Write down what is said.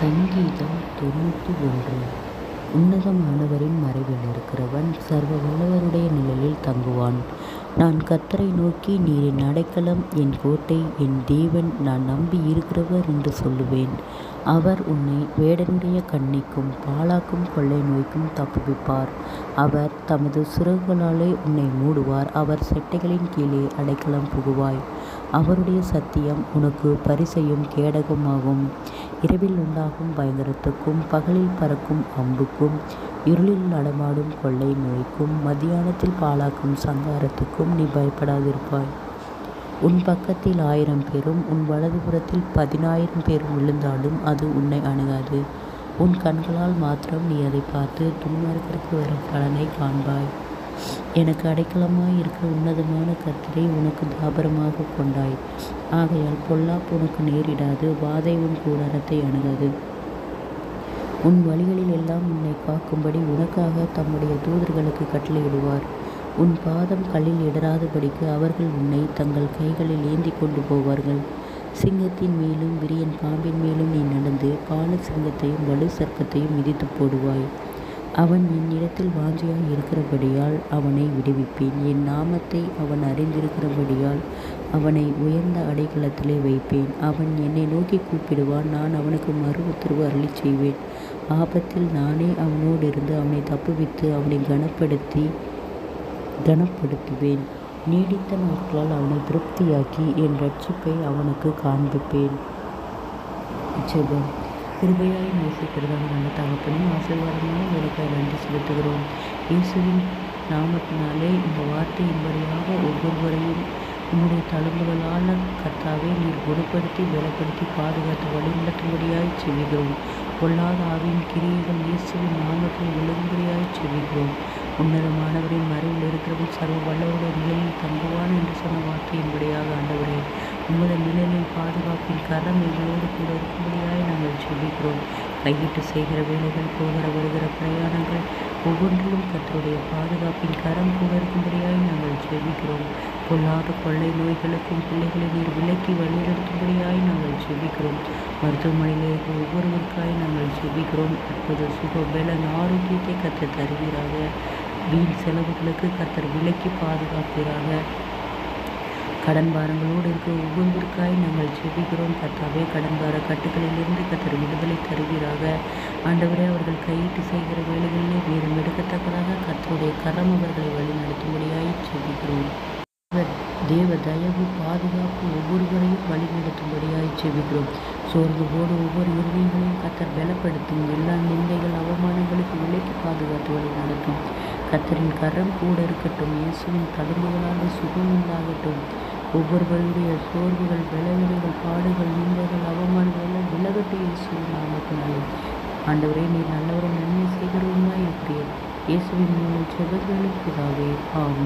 சங்கீதம் தொண்ணூற்றி ஒன்று. உன்னதமானவரின் மறைவில் இருக்கிறவன் சர்வ வல்லவருடைய நிழலில் தங்குவான். நான் கத்தரை நோக்கி நீர் என் அடைக்கலம் என் கோட்டை என் தேவன் நான் நம்பி இருக்கிறவர் என்று சொல்லுவேன். அவர் உன்னை வேடனுடைய கண்ணிக்கும் பாலாக்கும் கொள்ளை நோய்க்கும் தப்புவிப்பார். அவர் தமது சுரகுகளாலே உன்னை மூடுவார். அவர் செட்டைகளின் கீழே அடைக்கலம் புகுவாய். அவருடைய சத்தியம் உனக்கு பரிசையும் கேடகமாகும். இரவில் உண்டாகும் பயங்கரத்துக்கும் பகலில் பறக்கும் அம்புக்கும் இருளில் நடமாடும் கொள்ளை நோய்க்கும் மத்தியானத்தில் பாழாக்கும் சங்காரத்துக்கும் நீ பயப்படாதிருப்பாய். உன் பக்கத்தில் ஆயிரம் பேரும் உன் வலதுபுறத்தில் பதினாயிரம் பேரும் விழுந்தாலும் அது உன்னை அணுகாது. உன் கண்களால் மாத்திரம் நீ அதை பார்த்து துன்மார்க்கிற்கு வரும் பலனை காண்பாய். எனக்கு அடைக்கலமாய் இருக்கிற உன்னதமான கர்த்தரை உனக்கு தாபரமாக கொண்டாய். ஆகையால் பொல்லாப்பு உனக்கு நேரிடாது வாதை உன் கூடாரத்தை அணுகாது. உன் வழிகளில் எல்லாம் உன்னை காக்கும்படி உனக்காக தம்முடைய தூதர்களுக்கு கட்டளையிடுவார். உன் பாதம் கல்லில் இடராதபடிக்கு அவர்கள் உன்னை தங்கள் கைகளில் ஏந்தி கொண்டு போவார்கள். சிங்கத்தின் மேலும் விரியன் பாம்பின் மேலும் நீ நடந்து பால சிங்கத்தையும் வலு சர்க்கத்தையும் மிதித்து போடுவாய். அவன் என்னிடத்தில் வாஞ்சியாய் இருக்கிறபடியால் அவனை விடுவிப்பேன். என் நாமத்தை அவன் அறிந்திருக்கிறபடியால் அவனை உயர்ந்த அடைக்கலத்திலே வைப்பேன். அவன் என்னை நோக்கி கூப்பிடுவான். நான் அவனுக்கு மறு உத்தரவு அருளி செய்வேன். ஆபத்தில் நானே அவனோடு இருந்து அவனை தப்புவித்து அவனை கனப்படுத்தி கனப்படுத்துவேன். நீடித்த நாட்களால் அவனை திருப்தியாக்கி என் ரட்சிப்பை அவனுக்கு காண்பிப்பேன். ஜெபம். கிருபையாய் நேசிக்கிறதாக நல்ல தகப்பனும் ஆசீர்வாதமான விளக்கை நன்றி செலுத்துகிறோம். இயேசுவின் நாமத்தினாலே இந்த வார்த்தையின்படியாக ஒவ்வொருவரையும் உங்களுடைய தழும்புகளான கர்த்தாவே நீர் குணப்படுத்தி பலப்படுத்தி பாதுகாத்து வழிநடத்தும்படியாய் செவிகிறோம் பொல்லாத ஆவின் கிரியைகள் இயேசுவின் நாமத்தில் விழுங்கும்படியாய் செவிகிறோம் உன்னதமானவரின் மறைவில் இருக்கிறவர்கள் சர்வ வல்லவருடைய நிலையில் தங்குவான் என்று சொன்ன வார்த்தையின்படியாக ஆண்டவரே உமது நிலையில் பாதுகாப்பின் கரம் எங்களோடு கூட இருக்கும்படியாய் நாங்கள் செபிக்கிறோம் கையிட்டு செய்கிற வேலைகள் போகிற வருகிற பிரயாணங்கள் ஒவ்வொன்றிலும் கத்தருடைய பாதுகாப்பின் கரம் கூட இருக்கும்படியாய் நாங்கள் செபிக்கிறோம் பொல்லாத கொள்ளை நோய்களுக்கும் பிள்ளைகளை நீர் விலக்கி வழிநடத்தும்படியாய் நாங்கள் செபிக்கிறோம் மருத்துவமனையில் ஒவ்வொருவருக்காய் நாங்கள் செபிக்கிறோம் அற்புத சுக பலன் ஆரோக்கியத்தை கற்று தருவீராக. வீண் செலவுகளுக்கு கத்தர் விலக்கி பாதுகாப்பீராக. கடன் பாரங்களோடு இருக்க ஒவ்வொன்றிற்காய் நாங்கள் ஜெபிக்கிறோம். கத்தாவே கடன் பார கட்டுகளிலிருந்து கத்தர் விடுதலை தருவீராக. ஆண்டவரே அவர்கள் கையிட்டு செய்கிற வேலைகளிலே வீரம் எடுக்கத்தக்கதாக கத்தருடைய கரம் அவர்களை வழிநடத்தும்படியாய் ஜெபிக்கிறோம். தேவ தயவு பாதுகாப்பு ஒவ்வொருவரையும் வழிநடத்தும்படியாய் ஜெபிக்கிறோம். சோர்ந்து போடு ஒவ்வொரு இருதயங்களையும் கத்தர் பலப்படுத்தும். எல்லா நிந்தைகள் அவமானங்களுக்கு விலைக்கு பாதுகாத்து வழி நடத்தும். கத்தரின் கரம் கூட இருக்கட்டும். இயேசுவின் தழும்புகளால் சுகம் உண்டாகட்டும் ஒவ்வொருவருடைய சோர்வுகள் விளைவுகள் பாடுகள் இன்பங்கள் அவமானங்கள் எல்லாம் விலகட்டு இயேசு நாமத்தினாலே ஆண்டவரே நீர் நல்லவரும் நன்மை செய்கிறவருமாய் இருக்கிறீர் இயேசுவின் மூலம் செபங்களும் ஆகும்